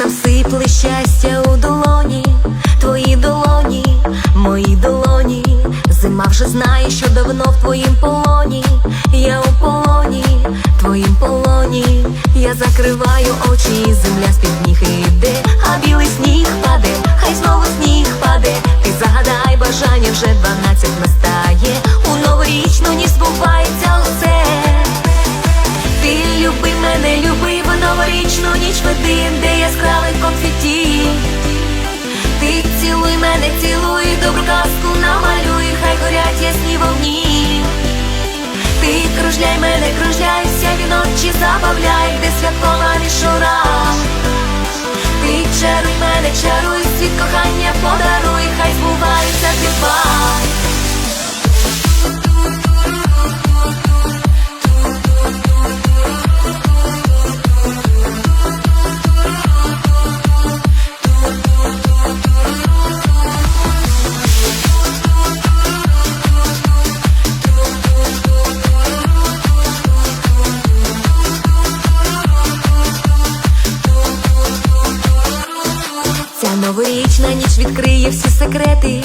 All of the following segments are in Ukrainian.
сніг насипли щастя у долоні, твої долоні, мої долоні. Зима вже знає, що давно в твоїм полоні. Я у полоні, твоїм полоні. Я закриваю очі, земля з-під ніг іде, а білий сніг новорічну ніч веди, де яскравий конфеті. Ти цілуй мене, цілуй, добру казку намалюй, хай горять ясні вогні. Ти кружляй мене, кружляй, віночі ночі забавляй, де святкова мішура. Ти чаруй мене, чаруй, світ новорічна ніч відкриє всі секрети,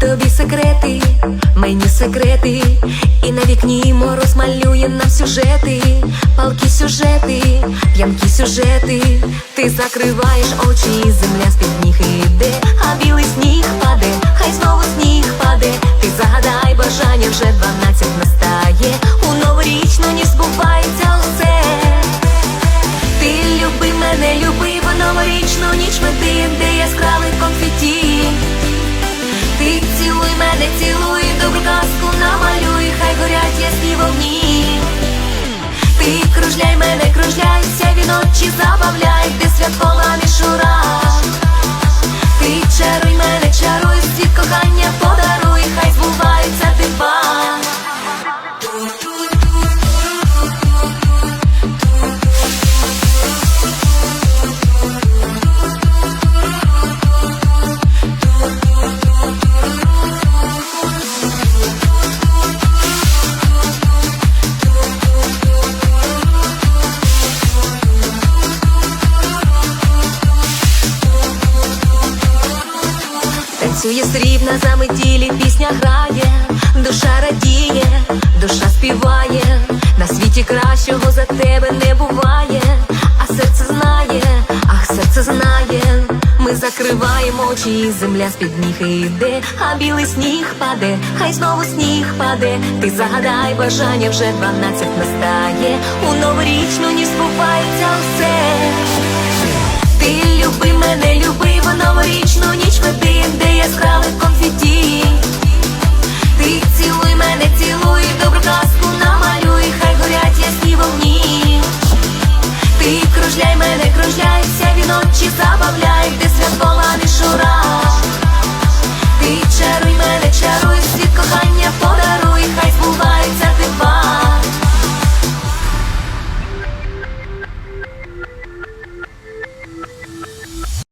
тобі секрети, мені секрети, і на вікні мороз малює нам сюжети, палкі сюжети, п'янкі сюжети. Ти закриваєш очі, земля з-під ніг іде, а білий сніг паде, хай знову сніг новорічну ніч веди, де яскравий конфеті. Ти цілуй мене, цілуй, добру казку намалюй, хай горять ясні вогні. Ти кружляй мене, кружляй, вся ночі забавляй, де святкова мішура. Ти чаруй мене, чаруй, світ кохання подаруй, Танцює срібна заметілі, пісня грає, душа радіє, душа співає, на світі кращого за тебе не буває, а серце знає, ах, серце знає. Ми закриваємо очі, земля з-під ніг іде, а білий сніг паде, хай знову сніг паде. Ти загадай бажання, вже дванадцять настає. У новорічну ніч збувається усе. Ти люби мене, люби в новорічну ніч веди,